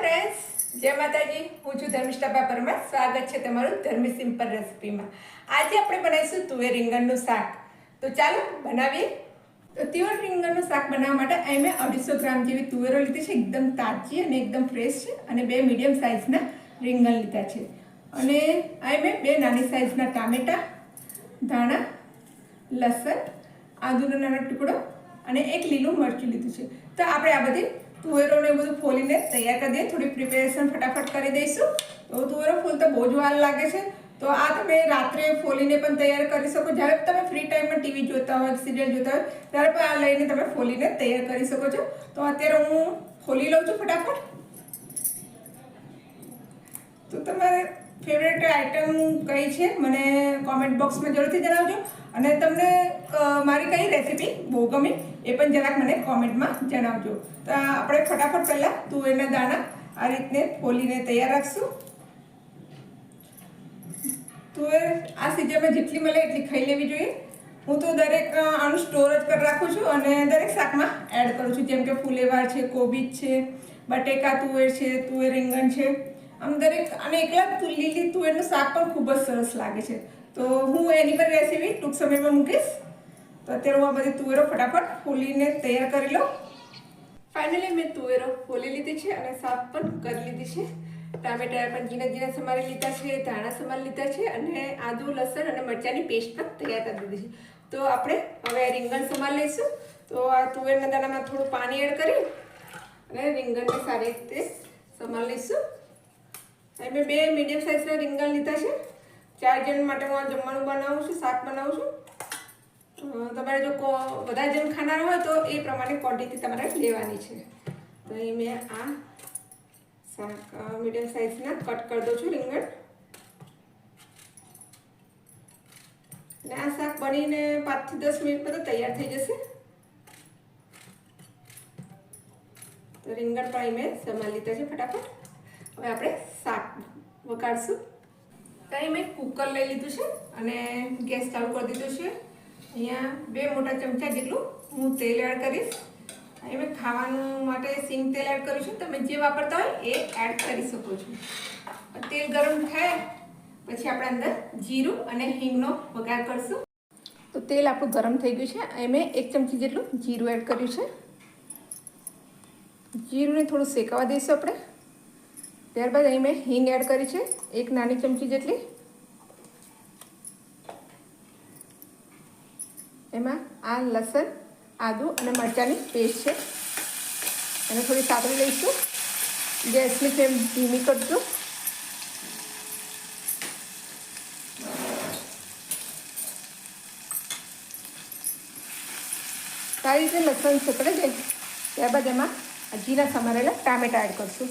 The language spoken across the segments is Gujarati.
ફ્રેન્ડ્સ જય માતાજી. હું છું ધર્મિષ્ઠા પરમાર. સ્વાગત છે તમારું ધર્મી સિમ્પલ રેસિપીમાં. આજે આપણે બનાવીશું તુવેર રીંગણનું શાક. તો ચાલો બનાવીએ. તો તુવેર રીંગણનું શાક બનાવવા માટે અહીં મેં અઢીસો ગ્રામ જેવી તુવેરો લીધી છે. એકદમ તાજી અને એકદમ ફ્રેશ છે અને બે મીડિયમ સાઇઝના રીંગણ લીધા છે. અને અહીં મેં બે નાની સાઇઝના ટામેટાં, ધાણા, લસણ, આદુનો નાનો ટુકડો અને એક લીલું મરચું લીધું છે. તો આપણે આ બધી તુવેરોને એ બધું ફોલીને તૈયાર કરી દઈએ. થોડી પ્રિપેરેશન ફટાફટ કરી દઈશું. તો તુવેરો ફૂલતા બહુ જ વાર લાગે છે. તો આ તમે રાત્રે ફોલીને પણ તૈયાર કરી શકો. જ્યારે તમે ફ્રી ટાઈમમાં ટીવી જોતા હોય સિરિયલ જોતા હોય, ત્યારે પણ આ લઈને તમે ફોલીને તૈયાર કરી શકો છો. તો અત્યારે હું ફોલી લઉં છું ફટાફટ. તો તમારે ફેવરેટ આઇટમ કઈ છે? મને કોમેન્ટ બોક્સમાં જરૂરથી જણાવજો. અને તમને મારી કઈ રેસીપી બહુ ગમી એ પણ જરાક મને કોમેન્ટમાં જણાવજો. તો આપણે ફટાફટ પહેલાં તુવેરના દાણા આ રીતને ફોલીને તૈયાર રાખશું. તુવેર આ સિઝનમાં જેટલી મળે એટલી ખાઈ લેવી જોઈએ. હું તો દરેક આનું સ્ટોર જ કરી રાખું છું અને દરેક શાકમાં એડ કરું છું. જેમ કે ફુલેવાર છે, કોબીજ છે, બટેકા તુવેર છે, તુવેર રીંગણ છે. આમ દરેક, અને એકલા લીલી તુવેરનું શાક પણ ખૂબ જ સરસ લાગે છે. તો હું એની પર રેસીપી ટૂંક સમયમાં મૂકીશ. તો અત્યારે હું આ બધી તુવેરો ફટાફટ ફોલીને તૈયાર કરી લઉં. ફાઇનલી મેં તુવેરો ફોલી લીધી છે અને સાફ પણ કરી લીધી છે. ટામેટા પણ ઝીણા ઝીણા સમારી લીધા છે, ધાણા સમારી લીધા છે, અને આદુ, લસણ અને મરચાંની પેસ્ટ પણ તૈયાર કરી દીધી છે. તો આપણે હવે રીંગણ સમારી લઈશું. તો આ તુવેરના દાણામાં થોડું પાણી એડ કરી અને રીંગણને સારી રીતે સમારી લઈશું. અહીં મેં બે મીડિયમ સાઇઝના રીંગણ લીધા છે. ચાર જણ માટે હું જમવાનું બનાવું છું, શાક બનાવું છું. તમારે જો વધારે જણ ખાનાર હોય તો એ પ્રમાણે ક્વોન્ટિટી તમારે લેવાની છે. તો એ મેં આ શાક મીડિયમ સાઇઝના કટ કરી દઉં છું રીંગણ. અને આ શાક બનીને પાંચથી દસ મિનિટમાં તો તૈયાર થઈ જશે. તો રીંગણ પણ એ મેં સમાન લીધા છે ફટાફટ. હવે આપણે શાક વગાડશું. ત્યાં મેં કુકર લઈ લીધું છે અને ગેસ ચાલુ કરી દીધું છે. અહીંયા બે મોટા ચમચા જેટલું હું તેલ એડ કરીશ. અહીં મેં ખાવાનું માટે સિંગ તેલ એડ કર્યું છે. તમે જે વાપરતા હોય એ એડ કરી શકો છો. તેલ ગરમ થાય, પછી આપણે અંદર જીરું અને હિંગનો વઘાર કરશું. તો તેલ આપણું ગરમ થઈ ગયું છે. અહીં મેં એક ચમચી જેટલું જીરું એડ કર્યું છે. જીરુંને થોડું શેકાવા દઈશું આપણે. ત્યારબાદ અહીં મેં હિંગ એડ કરી છે, એક નાની ચમચી જેટલી. એમાં આ લસણ, આદુ અને મરચાંની પેસ્ટ છે. એને થોડી સાતળી લઈશું. ગેસની ફ્લેમ ધીમી કરશું સારી રીતે લસણ સકળે જાય. ત્યારબાદ એમાં જીરા સમારેલા ટામેટા એડ કરશું.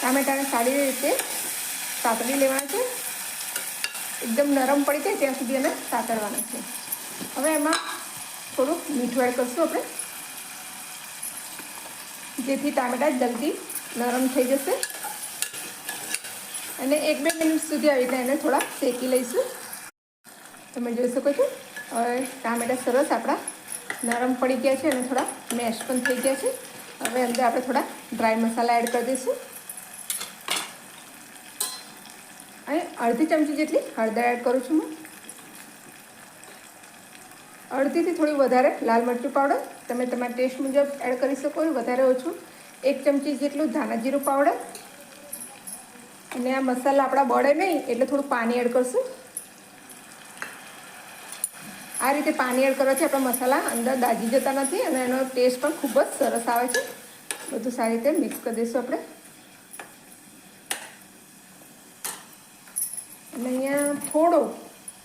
ટામેટાને સારી રીતે સાતરી લેવાના છે. એકદમ નરમ પડી જાય ત્યાં સુધી એને સાતરવાના છે. હવે એમાં થોડુંક મીઠું એડ કરશું આપણે. જેથી ટામેટા જલ્દી નરમ થઈ જશે. અને એક બે મિનિટ સુધી આવી રીતે એને થોડા શેકી લઈશું. તમે જોઈ શકો છો, હવે ટામેટા સરસ આપણા નરમ પડી ગયા છે અને થોડા મેશ પણ થઈ ગયા છે. હવે અંદર આપણે થોડા ડ્રાય મસાલા એડ કરી દઈશું. અને અડધી ચમચી જેટલી હળદર એડ કરું છું હું. અડધીથી થોડી વધારે લાલ મરચું પાવડર તમે તમારા ટેસ્ટ મુજબ એડ કરી શકો વધારે ઓછું. એક ચમચી જેટલું ધાણા જીરું પાવડર અને આ મસાલા આપણા બળે નહીં, એટલે થોડું પાણી એડ કરશું. આ રીતે પાણી એડ કરવાથી આપણા મસાલા અંદર દાજી જતા નથી અને એનો ટેસ્ટ પણ ખૂબ જ સરસ આવે છે. બધું સારી રીતે મિક્સ કરી દઈશું આપણે. અને અહીંયા થોડો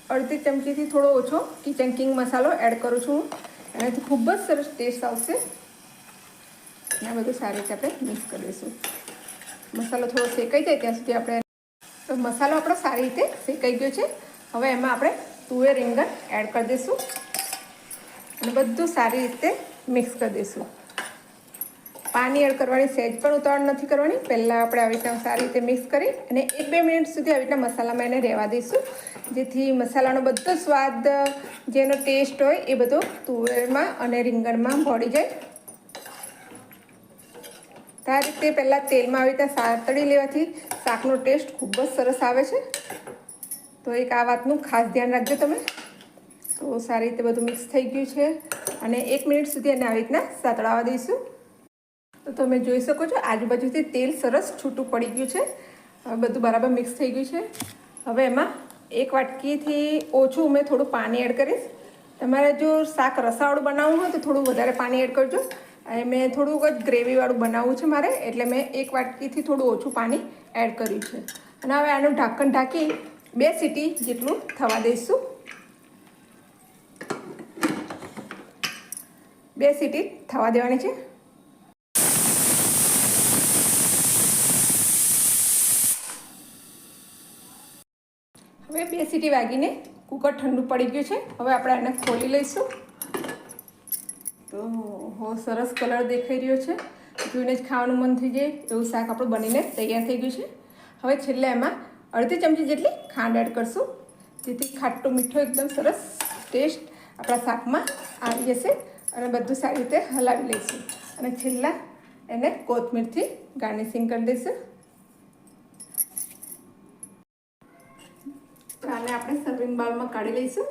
અડધી ચમચીથી થોડો ઓછો કિચન કિંગ મસાલો એડ કરું છું એનાથી ખૂબ જ સરસ ટેસ્ટ આવશે. અને બધું સારી રીતે આપણે મિક્સ કરી દઈશું મસાલો થોડો શેકાઈ જાય ત્યાં સુધી આપણે તો મસાલો આપણો સારી રીતે શેકાઈ ગયો છે. હવે એમાં આપણે તુવેર રીંગણ એડ કરી દઈશું. અને બધું સારી રીતે મિક્સ કરી દઈશું. પાણી એડ કરવાની સહેજ પણ ઉતાવળ નથી કરવાની. પહેલાં આપણે આવી રીતના સારી રીતે મિક્સ કરી અને એક બે મિનિટ સુધી આવી રીતના મસાલામાં એને રહેવા દઈશું. જેથી મસાલાનો બધો સ્વાદ જેનો ટેસ્ટ હોય, એ બધો તુવેરમાં અને રીંગણમાં ભળી જાય. તાર રીતે પહેલાં તેલમાં આવી રીતે સાતળી લેવાથી શાકનો ટેસ્ટ ખૂબ જ સરસ આવે છે. તો એક આ વાતનું ખાસ ધ્યાન રાખજો તમે. તો સારી રીતે બધું મિક્સ થઈ ગયું છે. અને એક મિનિટ સુધી એને આવી રીતના સાતળાવા દઈશું. તો તમે જોઈ શકો છો, આજુબાજુથી તેલ સરસ છૂટું પડી ગયું છે. હવે બધું બરાબર મિક્સ થઈ ગયું છે. હવે એમાં એક વાટકીથી ઓછું મેં થોડું પાણી એડ કરીશ. તમારે જો શાક રસાવાળું બનાવવું હોય તો થોડું વધારે પાણી એડ કરજો. અને મેં થોડુંક જ ગ્રેવીવાળું બનાવવું છે મારે, એટલે મેં એક વાટકીથી થોડું ઓછું પાણી એડ કર્યું છે. અને હવે આનું ઢાંકણ ઢાંકી બે સીટી જેટલું થવા દઈશું. બે સીટી થવા દેવાની છે હવે બે સીટી વાગીને કુકર ઠંડુ પડી ગયું છે. હવે આપણે આને ખોલી લઈશું. તો હો, સરસ કલર દેખાઈ રહ્યો છે. જોઈને જ ખાવાનું મન થઈ જાય એવું શાક આપણું બનીને તૈયાર થઈ ગયું છે. હવે છેલ્લે એમાં અડધી ચમચી જેટલી ખાંડ એડ કરશું. જેથી ખાટો મીઠો એકદમ સરસ ટેસ્ટ આપણા શાકમાં આવી જશે અને બધું સારી રીતે હલાવી લઈશું. અને છેલ્લા એને કોથમીરથી ગાર્નિશિંગ કરી દઈશું. તો આને આપણે સર્વિંગ બાઉલમાં કાઢી લઈશું.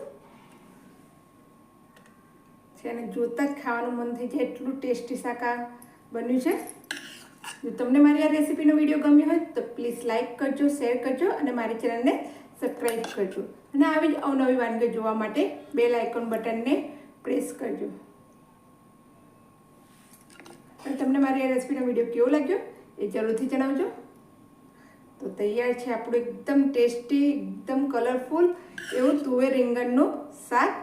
છે અને જોતાં જ ખાવાનું મન થઈ જાય, એટલું ટેસ્ટી શાક બન્યું છે. જો તમને મારી આ રેસીપીનો વીડિયો ગમ્યો હોય, તો પ્લીઝ લાઇક કરજો શેર કરજો અને મારી ચેનલને સબસ્ક્રાઈબ કરજો. અને આવી જ અવનવી વાનગીઓ જોવા માટે બેલ આઇકોન બટનને પ્રેસ કરજો. તમને મારી આ રેસીપીનો વીડિયો કેવો લાગ્યો, એ જરૂરથી જણાવજો. તો તૈયાર છે આપણું એકદમ ટેસ્ટી, એકદમ કલરફુલ એવું તુવેર રીંગણનું શાક.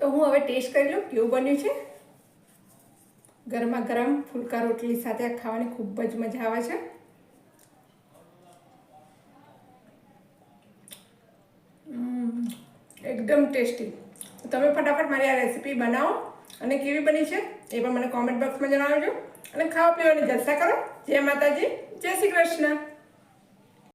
તો હું હવે ટેસ્ટ કરી લઉં, કેવું બન્યું છે? ગરમા ગરમ ફૂલકા રોટલી સાથે ખાવાની ખૂબ જ મજા આવે છે. એકદમ ટેસ્ટી. તમે ફટાફટ મારી આ રેસીપી બનાવો અને કેવી બની છે એ પણ મને કોમેન્ટ બોક્સમાં જણાવજો અને ખાવા પીવાની જલસા કરો. જય માતાજી, જય શ્રી કૃષ્ણ.